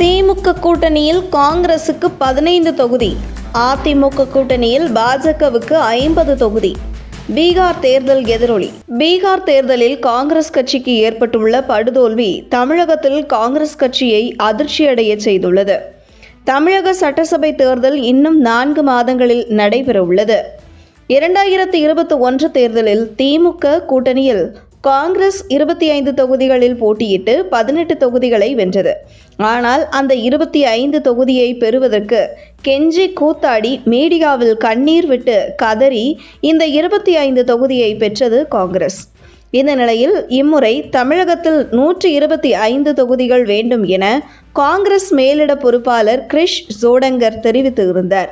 திமுக கூட்டணியில் காங்கிரசுக்கு பதினைந்து தொகுதி அதிமுக கூட்டணியில் பாஜகவுக்கு ஐம்பது தொகுதி. பீகார் தேர்தல் எதிரொலி. பீகார் தேர்தலில் காங்கிரஸ் கட்சிக்கு ஏற்பட்டுள்ள படுதோல்வி தமிழகத்தில் காங்கிரஸ் கட்சியை அதிர்ச்சியடைய செய்துள்ளது. தமிழக சட்டசபை தேர்தல் இன்னும் நான்கு மாதங்களில் நடைபெறவுள்ளது. இரண்டாயிரத்தி இருபத்தி ஒன்று தேர்தலில் திமுக கூட்டணியில் காங்கிரஸ் இருபத்தி ஐந்து தொகுதிகளில் போட்டியிட்டு பதினெட்டு தொகுதிகளை வென்றது. ஆனால் அந்த இருபத்தி ஐந்து தொகுதியை பெறுவதற்கு கெஞ்சி கூத்தாடி மீடியாவில் கண்ணீர் விட்டு கதறி இந்த இருபத்தி ஐந்து தொகுதியை பெற்றது காங்கிரஸ். இந்த நிலையில் இம்முறை தமிழகத்தில் நூற்றி இருபத்தி ஐந்து தொகுதிகள் வேண்டும் என காங்கிரஸ் மேலிட பொறுப்பாளர் கிரிஷ் ஜோடங்கர் தெரிவித்திருந்தார்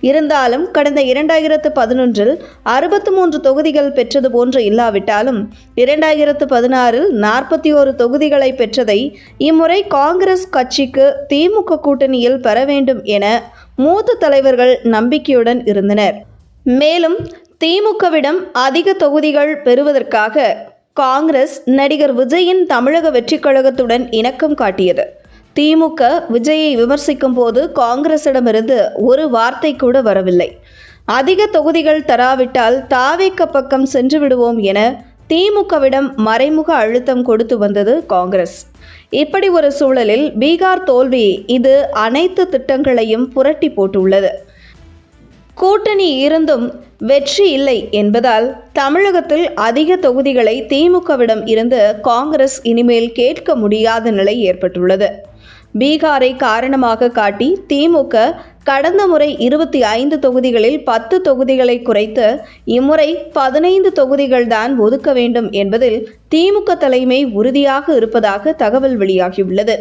இருந்தாலும் கடந்த இரண்டாயிரத்து பதினொன்றில் அறுபத்து மூன்று தொகுதிகள் பெற்றது போன்று இல்லாவிட்டாலும் இரண்டாயிரத்து பதினாறில் நாற்பத்தி ஓரு தொகுதிகளை பெற்றதை இம்முறை காங்கிரஸ் கட்சிக்கு திமுக கூட்டணியில் பெற வேண்டும் என மூத்த தலைவர்கள் நம்பிக்கையுடன் இருந்தனர். மேலும் திமுகவிடம் அதிக தொகுதிகள் பெறுவதற்காக காங்கிரஸ் நடிகர் விஜயின் தமிழக வெற்றிக் கழகத்துடன் இணக்கம் காட்டியது. திமுக விஜயை விமர்சிக்கும் போது காங்கிரசிடமிருந்து ஒரு வார்த்தை கூட வரவில்லை. அதிக தொகுதிகள் தராவிட்டால் தாவேக்க பக்கம் சென்று விடுவோம் என திமுகவிடம் மறைமுக அழுத்தம் கொடுத்து வந்தது காங்கிரஸ். இப்படி ஒரு சூழலில் பீகார் தோல்வி இது அனைத்து திட்டங்களையும் புரட்டி போட்டுள்ளது. கூட்டணி இருந்தும் வெற்றி இல்லை என்பதால் தமிழகத்தில் அதிக தொகுதிகளை திமுகவிடம் இருந்து காங்கிரஸ் இனிமேல் கேட்க முடியாத நிலை ஏற்பட்டுள்ளது. பீகாரை காரணமாக காட்டி திமுக கடந்த முறை இருபத்தி ஐந்து தொகுதிகளில் பத்து தொகுதிகளை குறைத்து இம்முறை பதினைந்து தொகுதிகள்தான் ஒதுக்க வேண்டும் என்பதில் திமுக தலைமை உறுதியாக இருப்பதாக தகவல் வெளியாகியுள்ளது.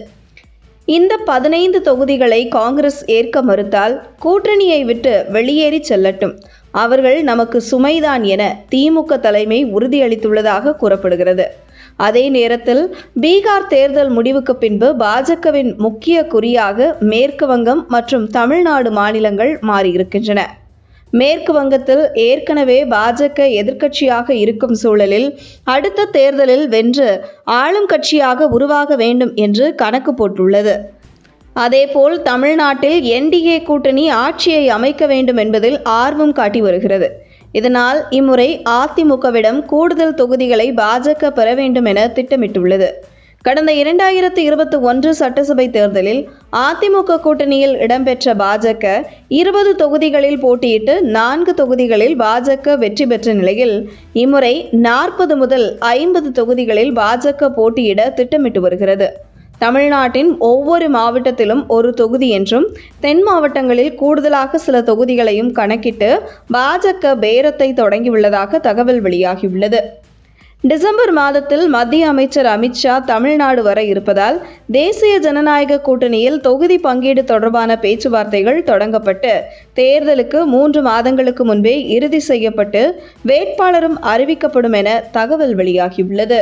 இந்த பதினைந்து தொகுதிகளை காங்கிரஸ் ஏற்க மறுத்தால் கூட்டணியை விட்டு வெளியேறி செல்லட்டும். அவர்கள் நமக்கு சுமைதான் என திமுக தலைமை உறுதியளித்துள்ளதாக கூறப்படுகிறது. அதே நேரத்தில் பீகார் தேர்தல் முடிவுக்கு பின்பு பாஜகவின் முக்கிய குறியாக மேற்கு வங்கம் மற்றும் தமிழ்நாடு மாநிலங்கள் மாறியிருக்கின்றன. மேற்கு வங்கத்தில் ஏற்கனவே பாஜக எதிர்க்கட்சியாக இருக்கும் சூழலில் அடுத்த தேர்தலில் வென்று ஆளும் கட்சியாக உருவாக வேண்டும் என்று கணக்கு போட்டுள்ளது. அதேபோல் தமிழ்நாட்டில் என்டிஏ கூட்டணி ஆட்சியை அமைக்க வேண்டும் என்பதில் ஆர்வம் காட்டி வருகிறது. இதனால் இம்முறை அதிமுகவிடம் கூடுதல் தொகுதிகளை பாஜக பெற வேண்டும் என திட்டமிட்டுள்ளது. கடந்த இரண்டாயிரத்தி இருபத்தி ஒன்று சட்டசபை தேர்தலில் அதிமுக கூட்டணியில் இடம்பெற்ற பாஜக இருபது தொகுதிகளில் போட்டியிட்டு நான்கு தொகுதிகளில் பாஜக வெற்றி பெற்ற நிலையில் இம்முறை நாற்பது முதல் ஐம்பது தொகுதிகளில் பாஜக போட்டியிட திட்டமிட்டு வருகிறது. தமிழ்நாட்டின் ஒவ்வொரு மாவட்டத்திலும் ஒரு தொகுதி என்றும் தென் மாவட்டங்களில் கூடுதலாக சில தொகுதிகளையும் கணக்கிட்டு பாஜக பேரத்தை தொடங்கியுள்ளதாக தகவல் வெளியாகியுள்ளது. டிசம்பர் மாதத்தில் மத்திய அமைச்சர் அமித்ஷா தமிழ்நாடு வர இருப்பதால் தேசிய ஜனநாயக கூட்டணியில் தொகுதி பங்கீடு தொடர்பான பேச்சுவார்த்தைகள் தொடங்கப்பட்டு தேர்தலுக்கு மூன்று மாதங்களுக்கு முன்பே இறுதி செய்யப்பட்டு வேட்பாளரும் அறிவிக்கப்படும் என தகவல் வெளியாகியுள்ளது.